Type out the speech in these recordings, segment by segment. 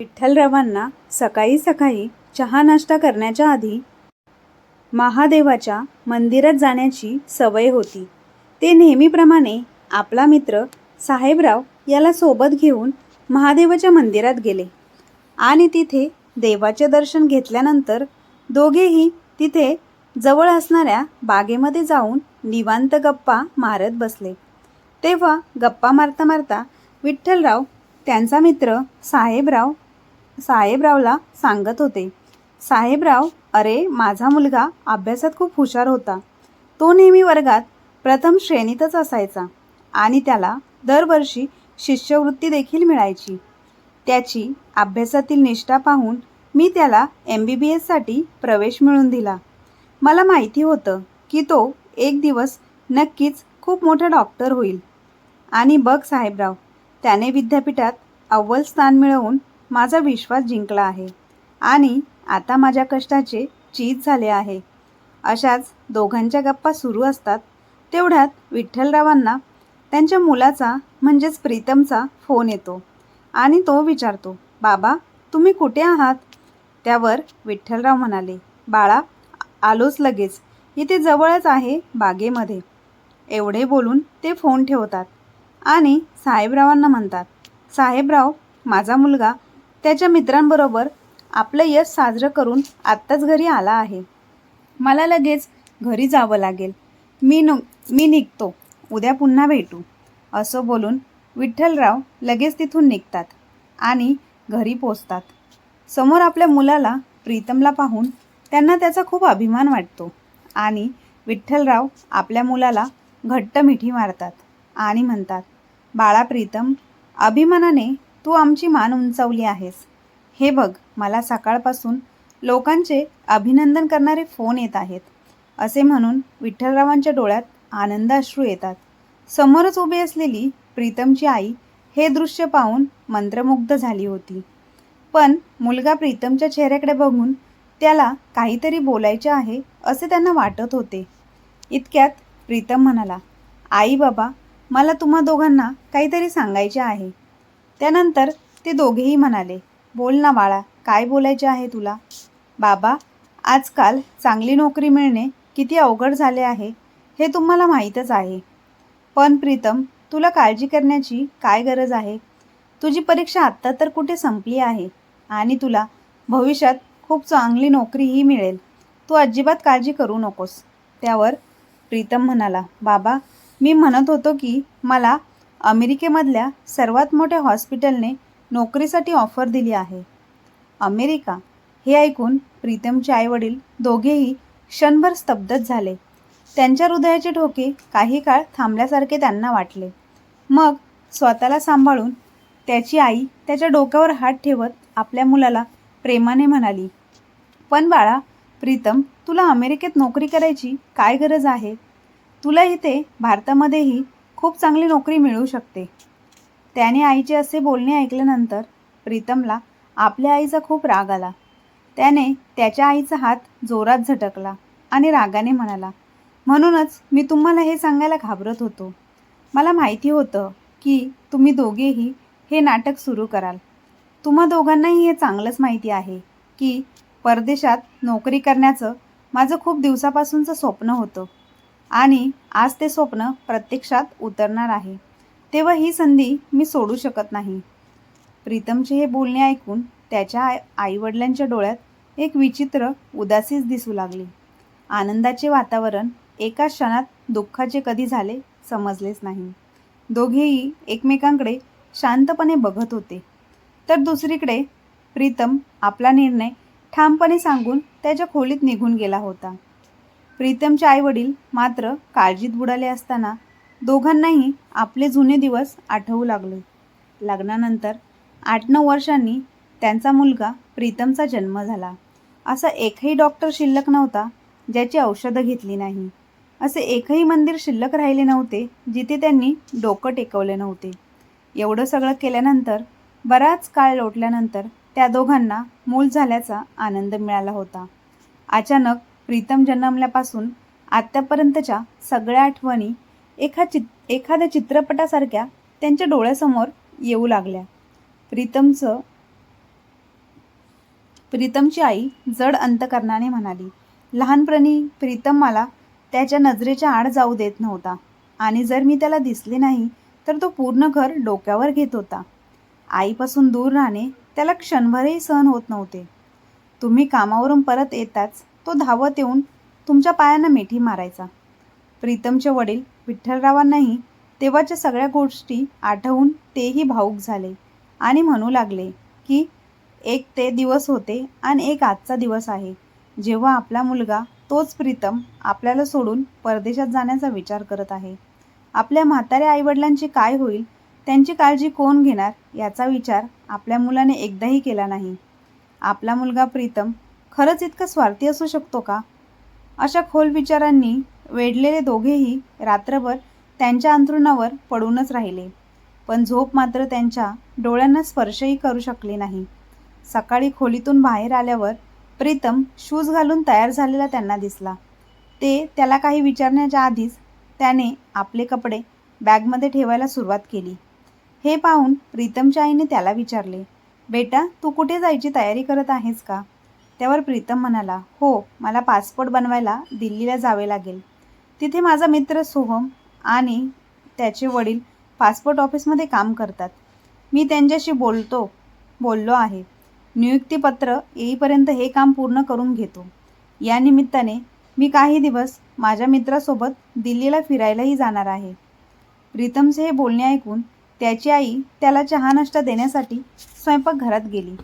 विठ्ठलरावांना सकाळी सकाळी चहा नाश्ता करण्याच्या आधी महादेवाच्या मंदिरात जाण्याची सवय होती. ते नेहमीप्रमाणे आपला मित्र साहेबराव याला सोबत घेऊन महादेवाच्या मंदिरात गेले आणि तिथे देवाचे दर्शन घेतल्यानंतर दोघेही तिथे जवळ असणाऱ्या बागेमध्ये जाऊन निवांत गप्पा मारत बसले. तेव्हा गप्पा मारता मारता विठ्ठलराव त्यांचा मित्र साहेबराव साहेबरावला सांगत होते. साहेबराव अरे माझा मुलगा अभ्यासात खूप हुशार होता. तो नेहमी वर्गात प्रथम श्रेणीतच असायचा आणि त्याला दरवर्षी शिष्यवृत्ती देखील मिळायची. त्याची अभ्यासातील निष्ठा पाहून मी त्याला एम बी बी एससाठी प्रवेश मिळवून दिला. मला माहिती होतं की तो एक दिवस नक्कीच खूप मोठा डॉक्टर होईल. आणि बघ साहेबराव त्याने विद्यापीठात अव्वल स्थान मिळवून माझा विश्वास जिंकला आहे. आणि आता माझ्या कष्टाचे चीज झाले आहे. अशाच दोघांच्या गप्पा सुरू असतात. तेवढ्यात विठ्ठलरावांना त्यांच्या मुलाचा म्हणजेच प्रीतमचा फोन येतो. आणि तो विचारतो बाबा तुम्ही कुठे आहात? त्यावर विठ्ठलराव म्हणाले बाळा आलोच लगेच. इथे जवळच आहे बागेमध्ये. एवढे बोलून ते फोन ठेवतात. आणि साहेबरावांना म्हणतात साहेबराव माझा मुलगा त्याच्या मित्रांबरोबर आपलं यश साजरं करून आत्ताच घरी आला आहे. मला लगेच घरी जावं लागेल. मी नु मी निघतो. उद्या पुन्हा भेटू. असं बोलून विठ्ठलराव लगेच तिथून निघतात आणि घरी पोचतात. समोर आपल्या मुलाला प्रीतमला पाहून त्यांना त्याचा खूप अभिमान वाटतो आणि विठ्ठलराव आपल्या मुलाला घट्ट मिठी मारतात आणि म्हणतात बाळा प्रीतम अभिमानाने तू आमची मान उंचावली आहेस. हे बघ मला सकाळपासून लोकांचे अभिनंदन करणारे फोन येत आहेत. असे म्हणून विठ्ठलरावांच्या डोळ्यात आनंद अश्रू येतात. समोरच उभी असलेली प्रीतमची आई हे दृश्य पाहून मंत्रमुग्ध झाली होती. पण मुलगा प्रीतमच्या चेहऱ्याकडे बघून त्याला काहीतरी बोलायचे आहे असे त्यांना वाटत होते. इतक्यात प्रीतम म्हणाला आई बाबा मला तुम्हा दोघांना काहीतरी सांगायचे आहे. त्यानंतर ते दोघेही म्हणाले बोल ना बाळा काय बोलायचे आहे तुला? बाबा आजकाल चांगली नोकरी मिळणे किती अवघड झाले आहे हे तुम्हाला माहीतच आहे. पण प्रीतम तुला काळजी करण्याची काय गरज आहे? तुझी परीक्षा आत्ता तर कुठे संपली आहे आणि तुला भविष्यात खूप चांगली नोकरीही मिळेल. तू अजिबात काळजी करू नकोस. त्यावर प्रीतम म्हणाला बाबा मी म्हणत होतो की मला अमेरिकेमधल्या सर्वात मोठ्या हॉस्पिटलने नोकरीसाठी ऑफर दिली आहे. अमेरिका हे ऐकून प्रीतमचे आईवडील दोघेही क्षणभर स्तब्धच झाले. त्यांच्या हृदयाचे ठोके काही काळ थांबल्यासारखे त्यांना वाटले. मग स्वतःला सांभाळून त्याची आई त्याच्या डोक्यावर हात ठेवत आपल्या मुलाला प्रेमाने म्हणाली पण बाळा प्रीतम तुला अमेरिकेत नोकरी करायची काय गरज आहे? तुला इथे भारतामध्येही खूप चांगली नोकरी मिळू शकते. त्याने आईचे असे बोलणे ऐकल्यानंतर प्रीतमला आपल्या आईचा खूप राग आला. त्याने त्याच्या आईचा हात जोरात झटकला आणि रागाने म्हणाला म्हणूनच मी तुम्हाला हे सांगायला घाबरत होतो. मला माहिती होतं की तुम्ही दोघेही हे नाटक सुरू कराल. तुम्हा दोघांनाही हे चांगलंच माहिती आहे की परदेशात नोकरी करण्याचं माझं खूप दिवसापासूनचं स्वप्न होतं. आणि आज ते स्वप्न प्रत्यक्षात उतरणार आहे. तेव्हा ही संधी मी सोडू शकत नाही. प्रीतमचे हे बोलणे ऐकून त्याच्या आई आईवडिलांच्या डोळ्यात एक विचित्र उदासीच दिसू लागली. आनंदाचे वातावरण एका क्षणात दुःखाचे कधी झाले समजलेच नाही. दोघेही एकमेकांकडे शांतपणे बघत होते. तर दुसरीकडे प्रीतम आपला निर्णय ठामपणे सांगून त्याच्या खोलीत निघून गेला होता. प्रीतमचे आईवडील मात्र काळजीत बुडाले असताना दोघांनाही आपले जुने दिवस आठवू लागले. लग्नानंतर आठ नऊ वर्षांनी त्यांचा मुलगा प्रीतमचा जन्म झाला. असा एकही डॉक्टर शिल्लक नव्हता ज्याची औषधं घेतली नाही. असे एकही मंदिर शिल्लक राहिले नव्हते जिथे त्यांनी डोकं टेकवले नव्हते. एवढं सगळं केल्यानंतर बराच काळ लोटल्यानंतर त्या दोघांना मूल झाल्याचा आनंद मिळाला होता. अचानक प्रीतम जन्मल्यापासून आत्तापर्यंतच्या सगळ्या आठवणी एका चित एखाद्या चित्रपटासारख्या त्यांच्या डोळ्यासमोर येऊ लागल्या. प्रीतमचं प्रीतमची आई जड अंतकरणाने म्हणाली लहानपणी प्रीतम मला त्याच्या नजरेच्या आड जाऊ देत नव्हता आणि जर मी त्याला दिसले नाही तर तो पूर्ण घर डोक्यावर घेत होता. आईपासून दूर राहणे त्याला क्षणभरही सहन होत नव्हते. तुम्ही कामावरून परत येताच तो धावत येऊन तुमच्या पायांना मिठी मारायचा. प्रीतमचे वडील विठ्ठलरावांनाही तेव्हाच्या सगळ्या गोष्टी आठवून तेही भाऊक झाले आणि म्हणू लागले की एक ते दिवस होते आणि एक आजचा दिवस आहे. जेव्हा आपला मुलगा तोच प्रीतम आपल्याला सोडून परदेशात जाण्याचा विचार करत आहे. आपल्या म्हाताऱ्या आईवडिलांची काय होईल त्यांची काळजी कोण घेणार याचा विचार आपल्या मुलाने एकदाही केला नाही. आपला मुलगा प्रीतम खरंच इतका स्वार्थी असू शकतो का? अशा खोल विचारांनी वेढलेले दोघेही रात्रभर त्यांच्या अंथरुणावर पडूनच राहिले. पण झोप मात्र त्यांच्या डोळ्यांना स्पर्शही करू शकली नाही. सकाळी खोलीतून बाहेर आल्यावर प्रीतम शूज घालून तयार झालेला त्यांना दिसला. ते त्याला काही विचारण्याच्या आधीच त्याने आपले कपडे बॅगमध्ये ठेवायला सुरुवात केली. हे पाहून प्रीतमच्या आईने त्याला विचारले बेटा तू कुठे जायची तयारी करत आहेस का? त्यावर प्रीतम म्हणाला हो मला पासपोर्ट बनवायला दिल्लीला जावे लागेल. तिथे माझा मित्र सोहम आणि त्याचे वडील पासपोर्ट ऑफिसमध्ये काम करतात. मी त्यांच्याशी बोलतो बोललो आहे. नियुक्तीपत्र येईपर्यंत हे काम पूर्ण करून घेतो. या निमित्ताने मी काही दिवस माझ्या मित्रासोबत दिल्लीला फिरायलाही जाणार आहे. प्रीतमचे हे बोलणे ऐकून त्याची आई त्याला चहा नाश्ता देण्यासाठी स्वयंपाकघरात गेली.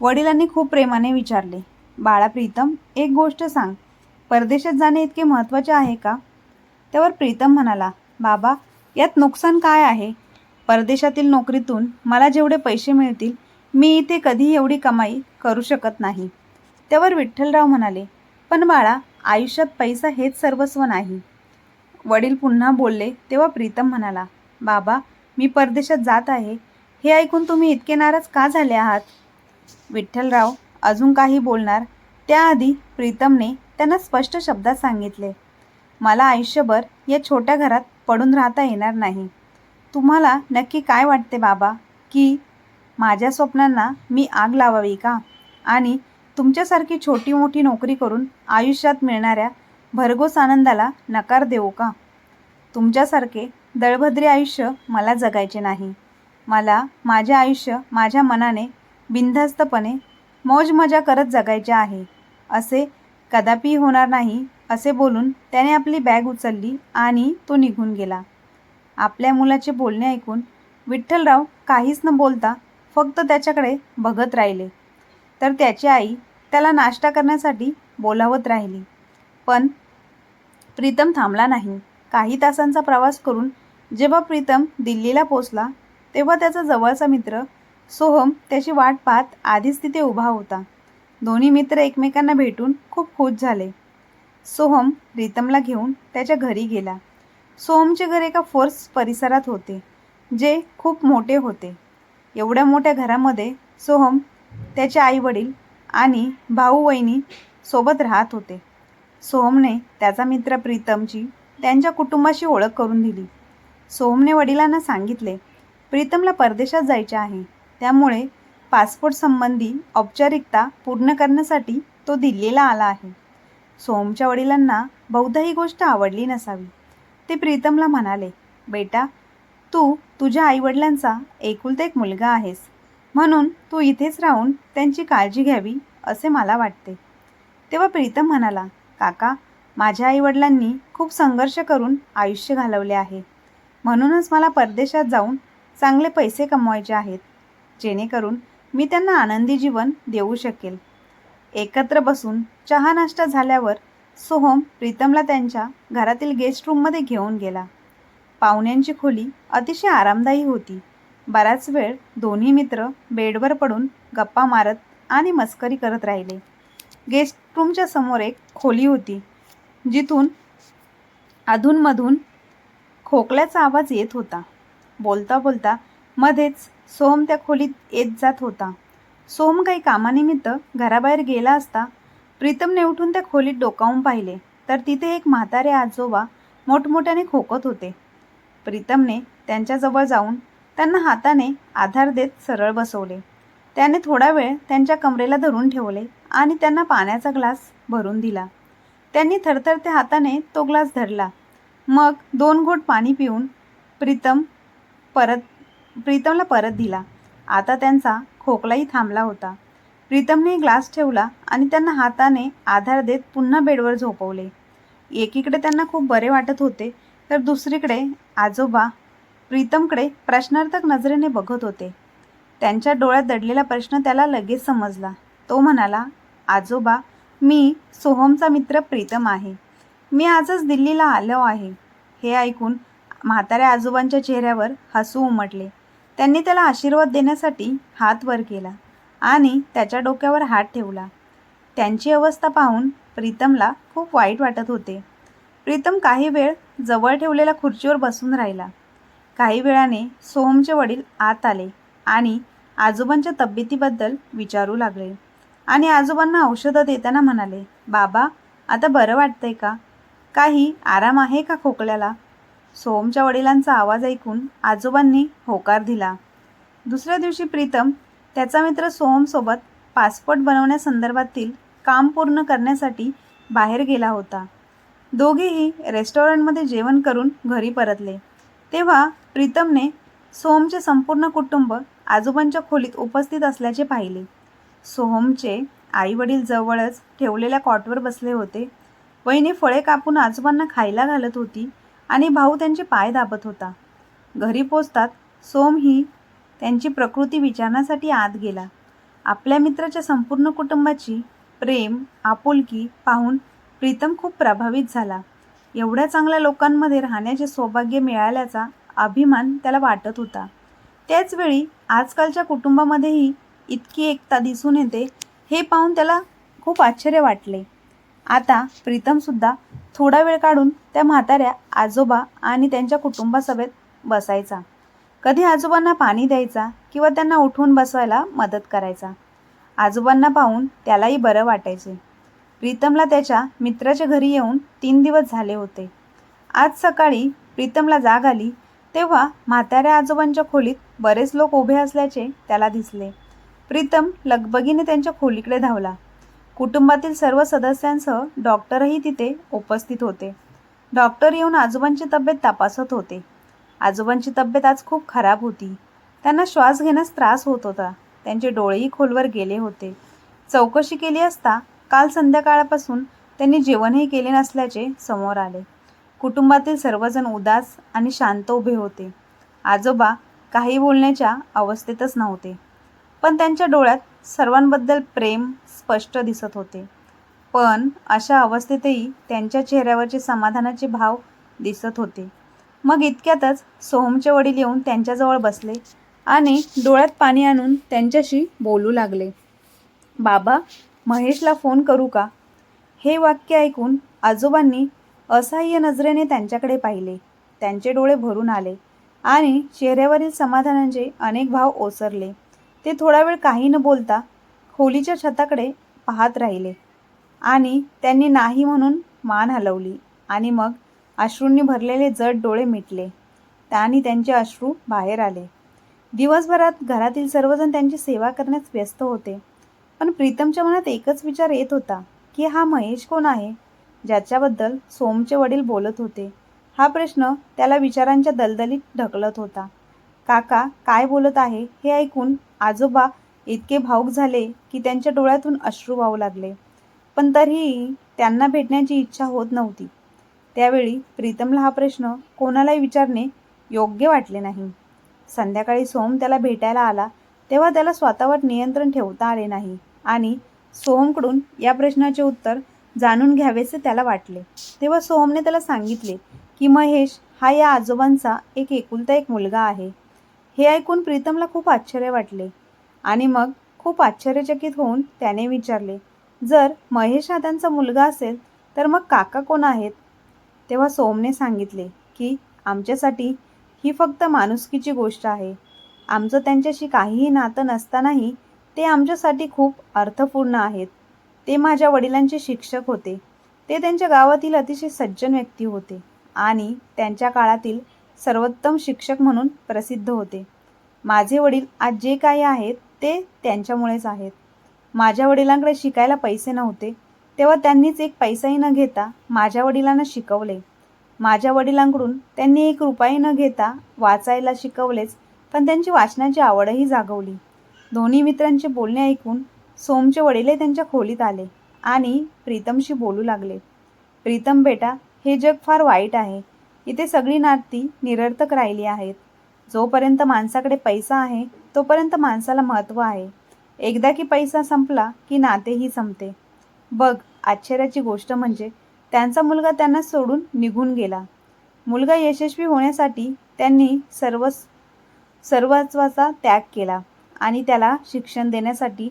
वडिलांनी खूप प्रेमाने विचारले बाळा प्रीतम एक गोष्ट सांग. परदेशात जाणे इतके महत्त्वाचे आहे का? त्यावर प्रीतम म्हणाला बाबा यात नुकसान काय आहे? परदेशातील नोकरीतून मला जेवढे पैसे मिळतील मी इथे कधी एवढी कमाई करू शकत नाही. त्यावर विठ्ठलराव म्हणाले पण बाळा आयुष्यात पैसा हेच सर्वस्व नाही. वडील पुन्हा बोलले तेव्हा प्रीतम म्हणाला बाबा मी परदेशात जात आहे. हे ऐकून तुम्ही इतके नाराज का झाले आहात? विठ्ठलराव अजून काही बोलणार. त्याआधी प्रीतमने त्यांना स्पष्ट शब्दात सांगितले मला आयुष्यभर या छोट्या घरात पडून राहता येणार नाही. तुम्हाला नक्की काय वाटते बाबा? की माझ्या स्वप्नांना मी आग लावावी का? आणि तुमच्यासारखी छोटी मोठी नोकरी करून आयुष्यात मिळणाऱ्या भरघोस आनंदाला नकार देऊ का? तुमच्यासारखे दळभद्री आयुष्य मला जगायचे नाही. मला माझे आयुष्य माझ्या मनाने बिनधास्तपणे मौज मजा करत जगायचे आहे असे कदापि होणार नाही असे बोलून त्याने आपली बॅग उचलली आणि तो निघून गेला. आपल्या मुलाचे बोलणे ऐकून विठ्ठलराव काहीच न बोलता फक्त त्याच्याकडे बघत राहिले. तर त्याची आई त्याला नाश्ता करण्यासाठी बोलावत राहिली. पण प्रीतम थांबला नाही. काही तासांचा प्रवास करून जेव्हा प्रीतम दिल्लीला पोचला तेव्हा त्याचा जवळचा मित्र सोहम त्याची वाट पाहत आधीच तिथे उभा होता. दोन्ही मित्र एकमेकांना भेटून खूप खुश झाले. सोहम प्रीतमला घेऊन त्याच्या घरी गेला. सोहमचे घर एका फोर्स परिसरात होते जे खूप मोठे होते. एवढ्या मोठ्या घरामध्ये सोहम त्याचे आईवडील आणि भाऊ वहिनी सोबत राहत होते. सोहमने त्याचा मित्र प्रीतमची त्यांच्या कुटुंबाशी ओळख करून दिली. सोहमने वडिलांना सांगितले प्रीतमला परदेशात जायचे आहे. त्यामुळे पासपोर्ट संबंधी औपचारिकता पूर्ण करण्यासाठी तो दिल्लीला आला आहे. सोमच्या वडिलांना बहुधा ही गोष्ट आवडली नसावी. ते प्रीतमला म्हणाले बेटा तू तुझ्या आईवडिलांचा एकुलता एक मुलगा आहेस. म्हणून तू इथेच राहून त्यांची काळजी घ्यावी असे मला वाटते. तेव्हा प्रीतम म्हणाला काका माझ्या आईवडिलांनी खूप संघर्ष करून आयुष्य घालवले आहे. म्हणूनच मला परदेशात जाऊन चांगले पैसे कमवायचे आहेत. जेणेकरून मी त्यांना आनंदी जीवन देऊ शकेल. एकत्र बसून चहा नाश्ता झाल्यावर सोहम प्रीतमला त्यांच्या घरातील गेस्ट रूममध्ये घेऊन गेला. पाहुण्यांची खोली अतिशय आरामदायी होती. बराच वेळ दोन्ही मित्र बेडवर पडून गप्पा मारत आणि मस्करी करत राहिले. गेस्ट रूमच्या समोर एक खोली होती. जिथून अधूनमधून खोकल्याचा आवाज येत होता. बोलता बोलता मध्येच सोम त्या खोलीत येत जात होता. सोम काही कामानिमित्त घराबाहेर गेला असता प्रीतमने उठून त्या खोलीत डोकावून पाहिले. तर तिथे एक म्हातारे आजोबा मोठमोठ्याने खोकत होते. प्रीतमने त्यांच्याजवळ जाऊन त्यांना हाताने आधार देत सरळ बसवले. त्याने थोडा वेळ त्यांच्या कमरेला धरून ठेवले आणि त्यांना पाण्याचा ग्लास भरून दिला. त्यांनी थरथरत्या हाताने तो ग्लास धरला. मग दोन घोट पाणी पिऊन प्रीतम परत प्रीतमला परत दिला. आता त्यांचा खोकलाही थांबला होता. प्रीतमने ग्लास ठेवला आणि त्यांना हाताने आधार देत पुन्हा बेडवर झोपवले. एकीकडे त्यांना खूप बरे वाटत होते तर दुसरीकडे आजोबा प्रीतमकडे प्रश्नार्थक नजरेने बघत होते. त्यांच्या डोळ्यात दडलेला प्रश्न त्याला लगेच समजला. तो म्हणाला आजोबा मी सोहमचा मित्र प्रीतम आहे. मी आजच दिल्लीला आलो आहे. हे ऐकून म्हाताऱ्या आजोबांच्या चेहऱ्यावर हसू उमटले. त्यांनी त्याला आशीर्वाद देण्यासाठी हात वर केला आणि त्याच्या डोक्यावर हात ठेवला. त्यांची अवस्था पाहून प्रीतमला खूप वाईट वाटत होते. प्रीतम काही वेळ जवळ ठेवलेल्या खुर्चीवर बसून राहिला. काही वेळाने सोहमचे वडील आत आले आणि आजोबांच्या तब्येतीबद्दल विचारू लागले. आणि आजोबांना औषधं देताना म्हणाले बाबा आता बरं वाटतंय का? काही आराम आहे का खोकल्याला? सोहमच्या वडिलांचा आवाज ऐकून आजोबांनी होकार दिला. दुसऱ्या दिवशी प्रीतम त्याचा मित्र सोहमसोबत पासपोर्ट बनवण्यासंदर्भातील काम पूर्ण करण्यासाठी बाहेर गेला होता. दोघेही रेस्टॉरंटमध्ये जेवण करून घरी परतले. तेव्हा प्रीतमने सोहमचे संपूर्ण कुटुंब आजोबांच्या खोलीत उपस्थित असल्याचे पाहिले. सोहमचे आई वडील जवळच ठेवलेल्या कॉटवर बसले होते. वहिनी फळे कापून आजोबांना खायला घालत होती. आणि भाऊ त्यांचे पाय दाबत होता. घरी पोचतात सोम ही त्यांची प्रकृती विचारण्यासाठी आत गेला. आपल्या मित्राच्या संपूर्ण कुटुंबाची प्रेम आपुलकी पाहून प्रीतम खूप प्रभावित झाला. एवढ्या चांगल्या लोकांमध्ये राहण्याचे सौभाग्य मिळाल्याचा अभिमान त्याला वाटत होता. त्याचवेळी आजकालच्या कुटुंबामध्येही इतकी एकता दिसून येते हे पाहून त्याला खूप आश्चर्य वाटले. आता प्रीतमसुद्धा थोडा वेळ काढून त्या म्हाताऱ्या आजोबा आणि त्यांच्या कुटुंबासभेत बसायचा. कधी आजोबांना पाणी द्यायचा किंवा त्यांना उठवून बसवायला मदत करायचा. आजोबांना पाहून त्यालाही बरं वाटायचे. प्रीतमला त्याच्या मित्राच्या घरी येऊन तीन दिवस झाले होते. आज सकाळी प्रीतमला जाग आली तेव्हा म्हाताऱ्या आजोबांच्या खोलीत बरेच लोक उभे असल्याचे त्याला दिसले. प्रीतम लगबगीने त्यांच्या खोलीकडे धावला. कुटुंबातील सर्व सदस्यांसह डॉक्टरही तिथे उपस्थित होते. डॉक्टर येऊन आजोबांची तब्येत तपासत होते. आजोबांची तब्येत आज खूप खराब होती. त्यांना श्वास घेण्यास त्रास होत होता. त्यांचे डोळेही खोलवर गेले होते. चौकशी केली असता काल संध्याकाळपासून त्यांनी जेवणही केले नसल्याचे समोर आले. कुटुंबातील सर्वजण उदास आणि शांत उभे होते. आजोबा काही बोलण्याच्या अवस्थेतच नव्हते. पण त्यांच्या डोळ्यात सर्वांबद्दल प्रेम स्पष्ट दिसत होते. पण अशा अवस्थेतही त्यांच्या चेहऱ्यावरचे समाधानाचे भाव दिसत होते. मग इतक्यातच सोहमचे वडील येऊन त्यांच्याजवळ बसले आणि डोळ्यात पाणी आणून त्यांच्याशी बोलू लागले. बाबा महेशला फोन करू का? हे वाक्य ऐकून आजोबांनी असहाय्य नजरेने त्यांच्याकडे पाहिले. त्यांचे डोळे भरून आले आणि चेहऱ्यावरील समाधानाचे अनेक भाव ओसरले. ते थोडा वेळ काही न बोलता खोलीच्या छताकडे पाहत राहिले. आणि त्यांनी नाही म्हणून मान हलवली आणि मग अश्रूंनी भरलेले जड डोळे मिटले. आणि त्यांचे अश्रू बाहेर आले. दिवसभरात घरातील सर्वजण त्यांची सेवा करण्यास व्यस्त होते. पण प्रीतमच्या मनात एकच विचार येत होता की हा महेश कोण आहे? ज्याच्याबद्दल सोमचे वडील बोलत होते. हा प्रश्न त्याला विचारांच्या दलदलीत ढकलत होता. काका काय बोलत आहे? हे ऐकून आजोबा इतके भावुक झाले की त्यांच्या डोळ्यातून अश्रू वाहू लागले. पण तरीही त्यांना भेटण्याची इच्छा होत नव्हती. त्यावेळी प्रीतमला हा प्रश्न कोणालाही विचारणे योग्य वाटले नाही. संध्याकाळी सोहम त्याला भेटायला आला तेव्हा त्याला स्वतःवर नियंत्रण ठेवता आले नाही आणि सोहमकडून या प्रश्नाचे उत्तर जाणून घ्यावेसे त्याला वाटले. तेव्हा सोहमने त्याला सांगितले की महेश हा या आजोबांचा एक एकुलता एक मुलगा आहे. हे ऐकून प्रीतमला खूप आश्चर्य वाटले. आणि मग खूप आश्चर्यचकित होऊन त्याने विचारले जर महेश हा त्यांचा मुलगा असेल तर मग काका कोण आहेत? तेव्हा सोमने सांगितले की आमच्यासाठी ही फक्त माणुसकीची गोष्ट आहे. आमचं त्यांच्याशी काहीही नातं नसतानाही ते आमच्यासाठी खूप अर्थपूर्ण आहेत. ते माझ्या वडिलांचे शिक्षक होते. ते त्यांच्या गावातील अतिशय सज्जन व्यक्ती होते आणि त्यांच्या काळातील सर्वोत्तम शिक्षक म्हणून प्रसिद्ध होते. माझे वडील आज जे काही आहेत ते त्यांच्यामुळेच आहेत. माझ्या वडिलांकडे शिकायला पैसे नव्हते. तेव्हा त्यांनीच एक पैसाही न घेता माझ्या वडिलांना शिकवले. माझ्या वडिलांकडून त्यांनी एक रुपयाही न घेता वाचायला शिकवलेच पण त्यांची वाचनाची आवडही जागवली. दोन्ही मित्रांचे बोलणे ऐकून सोमचे वडीलही त्यांच्या खोलीत आले आणि प्रीतमशी बोलू लागले. प्रीतम बेटा हे जग फार वाईट आहे. इथे सगळी नाती निरर्थक राहिली आहेत. जोपर्यंत माणसाकडे पैसा आहे तोपर्यंत माणसाला महत्त्व आहे. एकदा की पैसा संपला की नातेही संपते. बघ आश्चर्याची गोष्ट म्हणजे त्यांचा मुलगा त्यांना सोडून निघून गेला. मुलगा यशस्वी होण्यासाठी त्यांनी सर्व सर्वस्वाचा त्याग केला आणि त्याला शिक्षण देण्यासाठी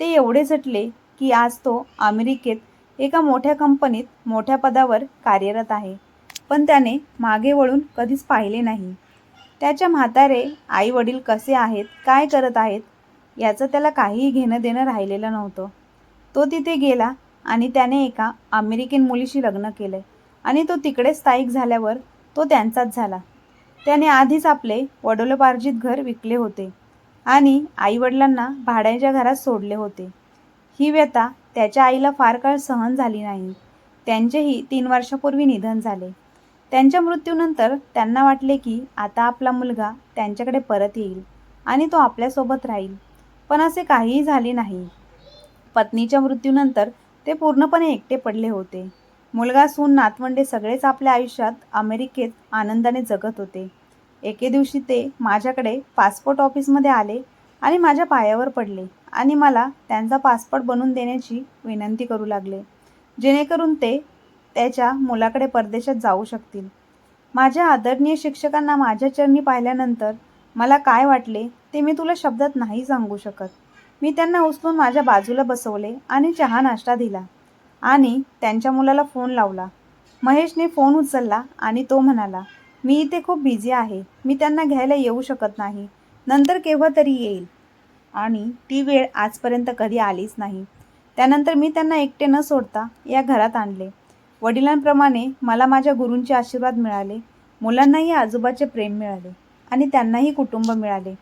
ते एवढे झटले की आज तो अमेरिकेत एका मोठ्या कंपनीत मोठ्या पदावर कार्यरत आहे. पण त्याने मागे वळून कधीच पाहिले नाही. त्याच्या म्हातारे आई वडील कसे आहेत काय करत आहेत याचं त्याला काहीही घेणं देणं राहिलेलं नव्हतं. तो तिथे गेला आणि त्याने एका अमेरिकन मुलीशी लग्न केले आणि तो तिकडे स्थायिक झाल्यावर तो त्यांचाच झाला. त्याने आधीच आपले वडोलोपार्जित घर विकले होते आणि आईवडिलांना भाड्याच्या घरात सोडले होते. ही व्यथा त्याच्या आईला फार काळ सहन झाली नाही. त्यांचेही तीन वर्षापूर्वी निधन झाले. त्यांच्या मृत्यूनंतर त्यांना वाटले की आता आपला मुलगा त्यांच्याकडे परत येईल आणि तो आपल्यासोबत राहील. पण असे काहीही झाले नाही. पत्नीच्या मृत्यूनंतर ते पूर्णपणे एकटे पडले होते. मुलगा सून नातवंडे सगळेच आपल्या आयुष्यात अमेरिकेत आनंदाने जगत होते. एके दिवशी ते माझ्याकडे पासपोर्ट ऑफिसमध्ये आले आणि माझ्या पायावर पडले आणि मला त्यांचा पासपोर्ट बनवून देण्याची विनंती करू लागले. जेणेकरून ते त्याच्या मुलाकडे परदेशात जाऊ शकतील. माझ्या आदरणीय शिक्षकांना माझ्या चरणी पाहिल्यानंतर मला काय वाटले ते मी तुला शब्दात नाही सांगू शकत. मी त्यांना उचलून माझ्या बाजूला बसवले आणि चहा नाश्ता दिला आणि त्यांच्या मुलाला फोन लावला. महेशने फोन उचलला आणि तो म्हणाला मी इथे खूप बिझी आहे. मी त्यांना घ्यायला येऊ शकत नाही. नंतर केव्हा तरी येईल. आणि ती वेळ आजपर्यंत कधी आलीच नाही. त्यानंतर मी त्यांना एकटे न सोडता या घरात आणले. वडिलांप्रमाणे मला माझ्या गुरूंचे आशीर्वाद मिळाले. मुलांनाही आजोबाचे प्रेम मिळाले आणि त्यांनाही कुटुंब मिळाले.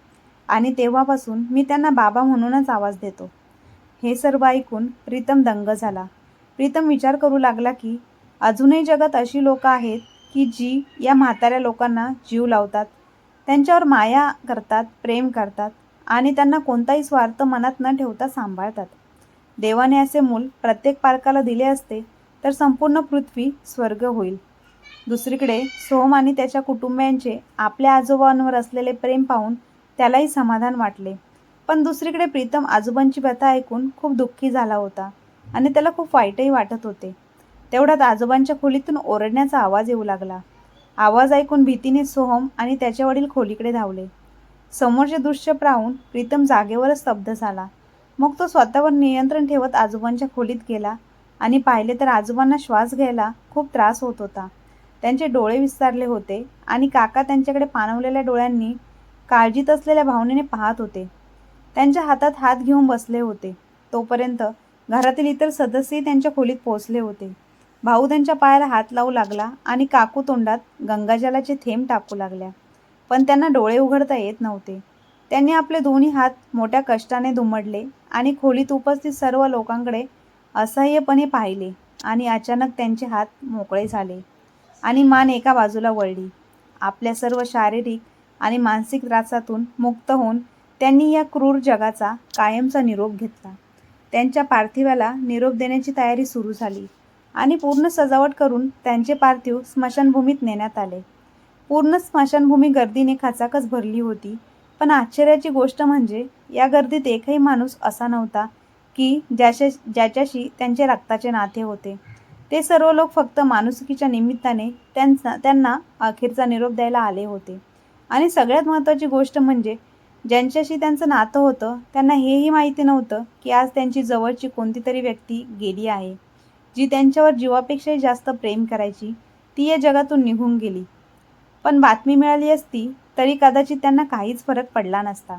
आणि तेव्हापासून मी त्यांना बाबा म्हणूनच आवाज देतो. हे सर्व ऐकून प्रीतम दंग झाला. प्रीतम विचार करू लागला की अजूनही जगात अशी लोकं आहेत की जी या म्हाताऱ्या लोकांना जीव लावतात. त्यांच्यावर माया करतात प्रेम करतात आणि त्यांना कोणताही स्वार्थ मनात न ठेवता सांभाळतात. देवाने असे मूल प्रत्येक पालकाला दिले असते तर संपूर्ण पृथ्वी स्वर्ग होईल. दुसरीकडे सोहम आणि त्याच्या कुटुंबियांचे आपल्या आजोबांवर असलेले प्रेम पाहून त्यालाही समाधान वाटले. पण दुसरीकडे प्रीतम आजोबांची व्यथा ऐकून खूप दुःखी झाला होता आणि त्याला खूप वाईटही वाटत होते. तेवढ्यात आजोबांच्या खोलीतून ओरडण्याचा आवाज येऊ लागला. आवाज ऐकून भीतीने सोहम आणि त्याचे वडील खोलीकडे धावले. समोरचे दृश्य पाहून प्रीतम जागेवरच स्तब्ध झाला. मग तो स्वतःवर नियंत्रण ठेवत आजोबांच्या खोलीत गेला आणि पाहिले तर आजोबांना श्वास घ्यायला खूप त्रास होत होता. त्यांचे डोळे विस्तारले होते आणि काका त्यांच्याकडे पाणवलेल्या डोळ्यांनी काळजीत असलेल्या भावनेने पाहत होते. त्यांच्या हातात हात घेऊन बसले होते. तोपर्यंत घरातील इतर सदस्यही त्यांच्या खोलीत पोहोचले होते. भाऊ त्यांच्या पायाला हात लावू लागला आणि काकू तोंडात गंगाजलाचे थेंब टाकू लागल्या. पण त्यांना डोळे उघडता येत नव्हते. त्यांनी आपले दोन्ही हात मोठ्या कष्टाने दुमडले आणि खोलीत उपस्थित सर्व लोकांकडे असह्यपणे पाहिले आणि अचानक त्यांचे हात मोकळे झाले आणि मान एका बाजूला वळली. आपल्या सर्व शारीरिक आणि मानसिक त्रासातून मुक्त होऊन त्यांनी या क्रूर जगाचा कायमचा निरोप घेतला. त्यांच्या पार्थिवाला निरोप देण्याची तयारी सुरू झाली आणि पूर्ण सजावट करून त्यांचे पार्थिव स्मशानभूमीत नेण्यात आले. पूर्ण स्मशानभूमी गर्दीने खचाखच भरली होती पण आश्चर्याची गोष्ट म्हणजे या गर्दीत एकही माणूस असा नव्हता की ज्याच्या ज्याच्याशी त्यांचे रक्ताचे नाते होते. ते सर्व लोक फक्त माणुसकीच्या निमित्ताने त्यांचा त्यांना अखेरचा निरोप द्यायला आले होते. आणि सगळ्यात महत्त्वाची गोष्ट म्हणजे ज्यांच्याशी त्यांचं नातं होतं त्यांना हेही माहिती नव्हतं की आज त्यांची जवळची कोणती तरी व्यक्ती गेली आहे. जी त्यांच्यावर जीवापेक्षाही जास्त प्रेम करायची ती या जगातून निघून गेली. पण बातमी मिळाली असती तरी कदाचित त्यांना काहीच फरक पडला नसता.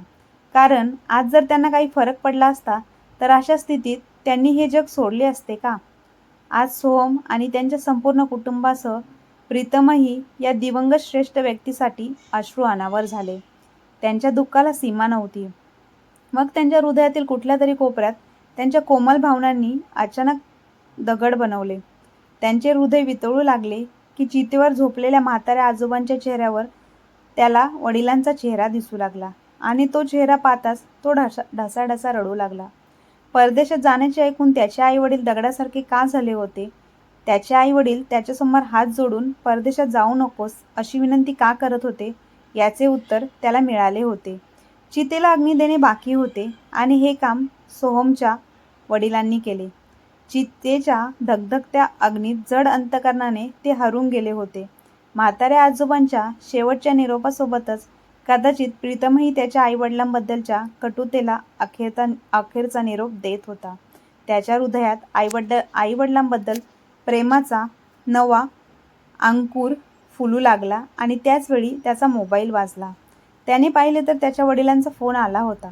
कारण आज जर त्यांना काही फरक पडला असता तर अशा स्थितीत त्यांनी हे जग सोडले असते का? आज सोहम आणि त्यांच्या संपूर्ण कुटुंबासह प्रीतमही या दिवंगत श्रेष्ठ व्यक्तीसाठी अश्रू अनावर झाले. त्यांच्या दुःखाला सीमा नव्हती. मग त्यांच्या हृदयातील कुठल्या तरी कोपऱ्यात त्यांच्या कोमल भावनांनी अचानक दगड बनवले. त्यांचे हृदय वितळू लागले की चितेवर झोपलेल्या म्हाताऱ्या आजोबांच्या चेहऱ्यावर त्याला वडिलांचा चेहरा दिसू लागला आणि तो चेहरा पाहताच तो ढसा ढसाढसा रडू लागला. परदेशात जाण्याचे ऐकून त्याचे आई वडील दगडासारखे का झाले होते? त्याचे आई वडील त्याच्यासमोर हात जोडून परदेशात जाऊ नकोस अशी विनंती का करत होते? याचे उत्तर त्याला मिळाले होते. चितेला अग्नी देणे बाकी होते आणि हे काम सोहमच्या वडिलांनी केले. चितेच्या धगधगत्या अग्नीत जड अंतकरणाने ते हरून गेले होते. म्हाताऱ्या आजोबांच्या शेवटच्या निरोपासोबतच कदाचित प्रीतमही त्याच्या आईवडिलांबद्दलच्या कटुतेला अखेरचा अखेरचा निरोप देत होता. त्याच्या हृदयात आईवड आईवडिलांबद्दल प्रेमाचा नवा अंकुर फुलू लागला आणि त्याचवेळी त्याचा मोबाईल वाजला. त्याने पाहिले तर त्याच्या वडिलांचा फोन आला होता.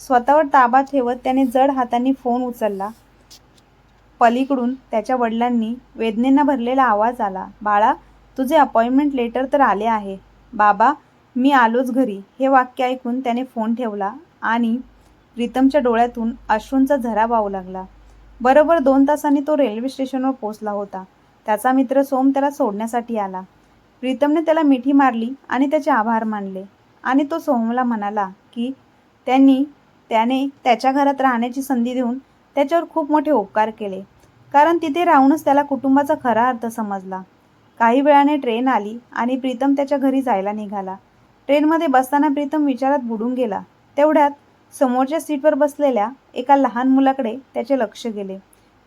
स्वतःवर ताबा ठेवत त्याने जड हातांनी फोन उचलला. पलीकडून त्याच्या वडिलांनी वेदनेनं भरलेला आवाज आला बाळा तुझे अपॉइंटमेंट लेटर तर आले आहे. बाबा मी आलोच घरी. हे वाक्य ऐकून त्याने फोन ठेवला आणि प्रीतमच्या डोळ्यातून अश्रूंचा झरा वाहू लागला. बरोबर दोन तासांनी तो रेल्वे स्टेशनवर पोहोचला होता. त्याचा मित्र सोम त्याला सोडण्यासाठी आला. प्रीतमने त्याला मिठी मारली आणि त्याचे आभार मानले. आणि तो सोहमला म्हणाला की त्यांनी त्याने त्याच्या घरात राहण्याची संधी देऊन त्याच्यावर खूप मोठे उपकार केले. कारण तिथे राहूनच त्याला कुटुंबाचा खरा अर्थ समजला. काही वेळाने ट्रेन आली आणि प्रीतम त्याच्या घरी जायला निघाला. ट्रेनमध्ये बसताना प्रीतम विचारात बुडून गेला. तेवढ्यात समोरच्या सीटवर बसलेल्या एका लहान मुलाकडे त्याचे लक्ष गेले.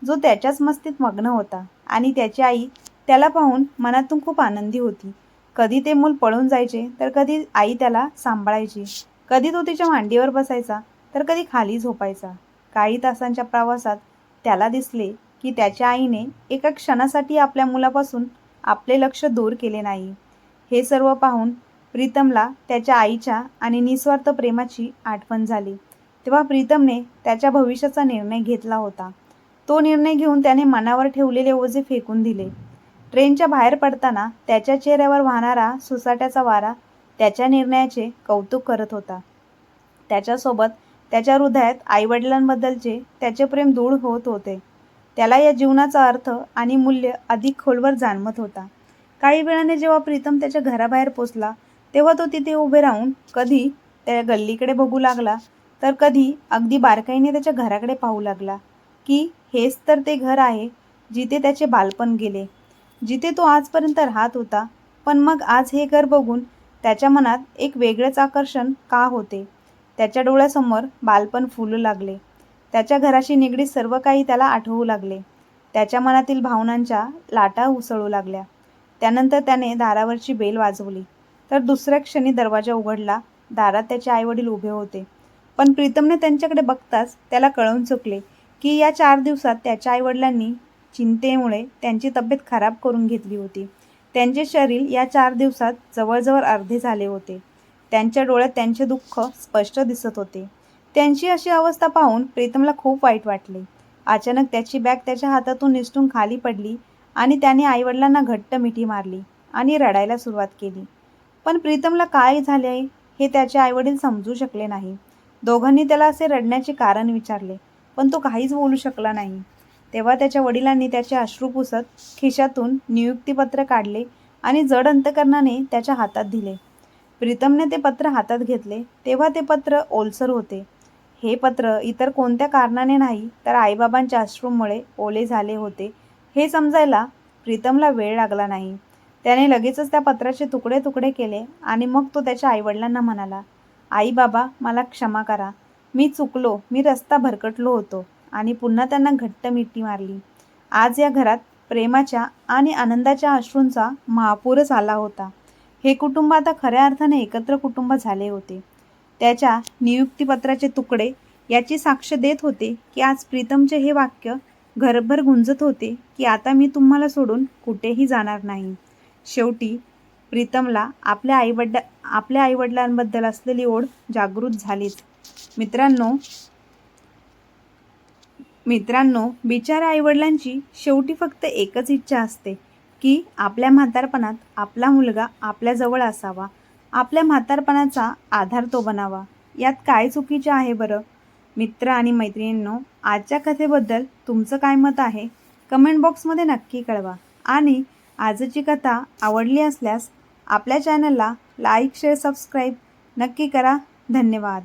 जो त्याच्याच मस्तीत मग्न होता आणि त्याची आई त्याला पाहून मनातून खूप आनंदी होती. कधी ते मूल पळून जायचे तर कधी आई त्याला सांभाळायची. कधी तो तिच्या मांडीवर बसायचा तर कधी खाली झोपायचा. काही तासांच्या प्रवासात त्याला दिसले की त्याच्या आईने एका क्षणासाठी आपल्या मुलापासून आपले लक्ष दूर केले नाही. हे सर्व पाहून प्रीतमला त्याच्या आईच्या आणि निस्वार्थ प्रेमाची आठवण झाली. तेव्हा प्रीतमने त्याच्या भविष्याचा निर्णय घेतला होता. तो निर्णय घेऊन त्याने मनावर ठेवलेले ओझे फेकून दिले. ट्रेनच्या बाहेर पडताना त्याच्या चेहऱ्यावर वाहणारा सुसाट्याचा वारा त्याच्या निर्णयाचे कौतुक करत होता. त्याच्यासोबत त्याच्या हृदयात आईवडिलांबद्दलचे त्याचे प्रेम दूर होत होते. त्याला या जीवनाचा अर्थ आणि मूल्य अधिक खोलवर जाणवत होता. काही वेळाने जेव्हा प्रीतम त्याच्या घराबाहेर पोचला तेव्हा तो तिथे उभे राहून कधी त्या गल्लीकडे बघू लागला तर कधी अगदी बारकाईने त्याच्या घराकडे पाहू लागला की हेच तर ते घर आहे जिथे त्याचे बालपण गेले जिथे तो आजपर्यंत राहत होता. पण मग आज हे घर बघून त्याच्या मनात एक वेगळेच आकर्षण का होते? त्याच्या डोळ्यासमोर बालपण फुलू लागले. त्याच्या घराशी निगडीत सर्व काही त्याला आठवू लागले. त्याच्या मनातील भावनांच्या लाटा उसळू लागल्या. त्यानंतर त्याने दारावरची बेल वाजवली. तर दुसऱ्या क्षणी दरवाजा उघडला. दारात त्याचे आईवडील उभे होते. पण प्रीतमने त्यांच्याकडे बघताच त्याला कळवून चुकले की या चार दिवसात त्याच्या आईवडिलांनी चिंतेमुळे त्यांची तब्येत खराब करून घेतली होती. त्यांचे शरीर या चार दिवसात जवळजवळ अर्धे झाले होते. त्यांच्या डोळ्यात त्यांचे दुःख स्पष्ट दिसत होते. त्यांची अशी अवस्था पाहून प्रीतमला खूप वाईट वाटले. अचानक त्याची बॅग त्याच्या हातातून निसटून खाली पडली आणि त्याने आईवडिलांना घट्ट मिठी मारली आणि रडायला सुरुवात केली. पण प्रीतमला काय झाले हे त्याचे आईवडील समजू शकले नाही. दोघांनी त्याला असे रडण्याचे कारण विचारले पण तो काहीच बोलू शकला नाही. तेव्हा त्याच्या वडिलांनी त्याचे अश्रू पुसत खिशातून नियुक्तीपत्र काढले आणि जड अंतकरणाने त्याच्या हातात दिले. प्रीतमने ते पत्र हातात घेतले तेव्हा ते पत्र ओलसर होते. हे पत्र इतर कोणत्या कारणाने नाही तर आईबाबांच्या अश्रूमुळे ओले झाले होते. हे समजायला प्रीतमला वेळ लागला नाही. त्याने लगेचच त्या पत्राचे तुकडे तुकडे केले आणि मग तो त्याच्या आईवडिलांना म्हणाला आई बाबा मला क्षमा करा. मी चुकलो. मी रस्ता भरकटलो होतो आणि पुन्हा त्यांना घट्ट मिठी मारली. आज या घरात प्रेमाच्या आणि आनंदाच्या अश्रूंचा महापूरच आला होता. हे कुटुंब आता खऱ्या अर्थाने एकत्र कुटुंब झाले होते. त्याच्या नियुक्तीपत्राचे तुकडे याची साक्ष देत होते की आज प्रीतमचे हे वाक्य घरभर गुंजत होते की आता मी तुम्हाला सोडून कुठेही जाणार नाही. शेवटी प्रीतमला आपल्या आईवडला आपल्या आईवडिलांबद्दल असलेली ओढ जागृत झालीच. मित्रांनो मित्रांनो बिचाऱ्या आईवडिलांची शेवटी फक्त एकच इच्छा असते की आपल्या म्हातारपणात आपला मुलगा आपल्याजवळ असावा. आपल्या म्हातारपणाचा आधार तो बनावा. यात काय चुकीचे आहे बरं? मित्र आणि मैत्रिणींनो आजच्या कथेबद्दल तुमचं काय मत आहे? कमेंट बॉक्समध्ये नक्की कळवा. आणि आजची कथा आवडली असल्यास आपल्या चॅनलला लाईक शेअर सबस्क्राईब नक्की करा. धन्यवाद.